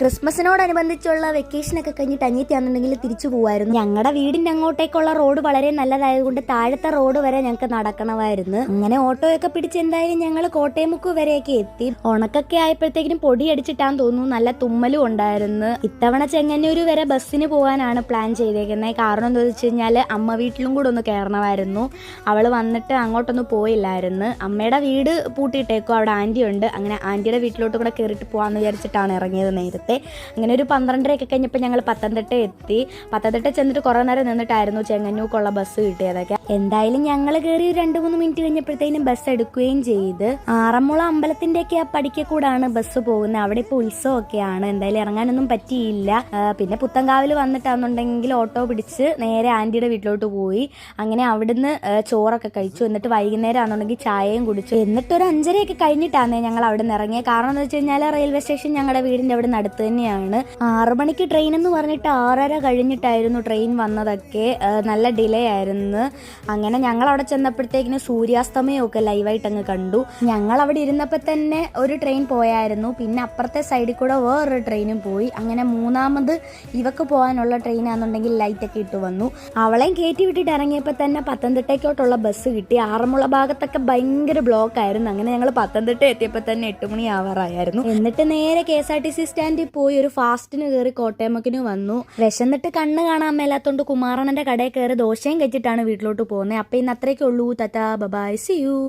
ക്രിസ്മസിനോടനുബന്ധിച്ചുള്ള വെക്കേഷനൊക്കെ കഴിഞ്ഞിട്ട് അനിയത്തിയാണെന്നുണ്ടെങ്കിൽ തിരിച്ചു പോവായിരുന്നു. ഞങ്ങളുടെ വീടിന്റെ അങ്ങോട്ടേക്കുള്ള റോഡ് വളരെ നല്ലതായതുകൊണ്ട് താഴത്തെ റോഡ് വരെ ഞങ്ങൾക്ക് നടക്കണമായിരുന്നു. അങ്ങനെ ഓട്ടോയൊക്കെ പിടിച്ച് എന്തായാലും ഞങ്ങൾ കോട്ടയമുക്ക് വരെയൊക്കെ എത്തി. ഉണക്കൊക്കെ ആയപ്പോഴത്തേക്കിനും പൊടി അടിച്ചിട്ടാന്ന് തോന്നുന്നു നല്ല തുമ്മലും ഉണ്ടായിരുന്നു. ഇത്തവണ ചെങ്ങന്നൂർ വരെ ബസ്സിന് പോകാനാണ് പ്ലാൻ ചെയ്തേക്കുന്നത് കാരണം എന്താ വെച്ച് കഴിഞ്ഞാൽ അമ്മ വീട്ടിലും കൂടെ ഒന്ന് കയറണമായിരുന്നു അവൾ വന്നിട്ട് അങ്ങോട്ടൊന്നും പോയില്ലായിരുന്നു. അമ്മയുടെ വീട് പൂട്ടിയിട്ടേക്കും. അവിടെ ആന്റി ഉണ്ട് അങ്ങനെ ആന്റിയുടെ വീട്ടിലോട്ട് കൂടെ കയറിയിട്ട് പോകാമെന്ന് വിചാരിച്ചിട്ടാണ് ഇറങ്ങിയത് നേരത്തെ. അങ്ങനെ ഒരു പന്ത്രണ്ടരയൊക്കെ കഴിഞ്ഞപ്പോൾ ഞങ്ങൾ പത്തനംതിട്ട എത്തി. പത്തനംതിട്ട ചെന്നിട്ട് കുറേ നേരം നിന്നിട്ടായിരുന്നു. ചെങ്ങന്നൂക്കുള്ള ബസ് കിട്ടിയതൊക്കെ. എന്തായാലും ഞങ്ങൾ കയറി ഒരു രണ്ട് മൂന്ന് മിനിറ്റ് കഴിഞ്ഞപ്പോഴത്തേനും ബസ് എടുക്കുകയും ചെയ്ത്. ആറന്മുള അമ്പലത്തിന്റെയൊക്കെ ആ പടിക്കൂടാണ് ബസ് പോകുന്നത് അവിടെ ഇപ്പോൾ ഉത്സവമൊക്കെയാണ്. എന്തായാലും ഇറങ്ങാനൊന്നും പറ്റിയില്ല. പിന്നെ പുത്തങ്കാവിൽ വന്നിട്ടാണെന്നുണ്ടെങ്കിൽ ഓട്ടോ പിടിച്ച് നേരെ ആന്റിയുടെ വീട്ടിലോട്ട് പോയി. അങ്ങനെ അവിടുന്ന് ചോറൊക്കെ കഴിച്ചു. എന്നിട്ട് വൈകുന്നേരം ആണെന്നുണ്ടെങ്കിൽ ചായയും കുടിച്ചു. എന്നിട്ട് ഒരു അഞ്ചരയൊക്കെ കഴിഞ്ഞിട്ടാണ് ഞങ്ങൾ അവിടെ നിന്ന് ഇറങ്ങിയത് കാരണം എന്ന് വെച്ച് കഴിഞ്ഞാൽ റെയിൽവേ സ്റ്റേഷൻ ഞങ്ങളുടെ വീടിന്റെ അവിടെ അടുത്ത് തന്നെയാണ്. ആറു മണിക്ക് ട്രെയിൻ എന്ന് പറഞ്ഞിട്ട് ആറര കഴിഞ്ഞിട്ടായിരുന്നു ട്രെയിൻ വന്നതൊക്കെ. നല്ല ഡിലേ ആയിരുന്നു. അങ്ങനെ ഞങ്ങൾ അവിടെ ചെന്നപ്പോഴത്തേക്കിന് സൂര്യാസ്തമയമൊക്കെ ലൈവായിട്ട് അങ്ങ് കണ്ടു. ഞങ്ങൾ അവിടെ ഇരുന്നപ്പോൾ തന്നെ ഒരു ട്രെയിൻ പോയായിരുന്നു. പിന്നെ അപ്പുറത്തെ സൈഡിൽ കൂടെ വേറൊരു ട്രെയിനും പോയി. അങ്ങനെ മൂന്നാമത് ഇവക്ക് പോകാനുള്ള ട്രെയിനാണെന്നുണ്ടെങ്കിൽ ലൈറ്റൊക്കെ ഇട്ട് വന്നു. അവളെയും കയറ്റി വിട്ടിട്ട് ഇറങ്ങിയപ്പോൾ തന്നെ പത്തനംതിട്ടയ്ക്കോട്ടുള്ള ബസ് കിട്ടി. ആറന്മുള ഭാഗത്തൊക്കെ ഭയങ്കര ബ്ലോക്ക് ആയിരുന്നു. അങ്ങനെ ഞങ്ങൾ പത്തനംതിട്ട എത്തിയപ്പോൾ തന്നെ എട്ട് മണി ആവാറായിരുന്നു. എന്നിട്ട് നേരെ K S R T C സ്റ്റാൻഡിൽ പോയി ഒരു ഫാസ്റ്റിന് കയറി കോട്ടയമക്കിന് വന്നു. വിശന്നിട്ട് കണ്ണ് കാണാൻ മേലാത്തോണ്ട് കുമാറണന്റെ കടയിൽ കയറി ദോശയും കഴിച്ചിട്ടാണ് വീട്ടിലോട്ട് പോകുന്നത് അപ്പൊ ഇന്ന് അത്രയ്ക്കുള്ളൂ ta ta bye bye. See you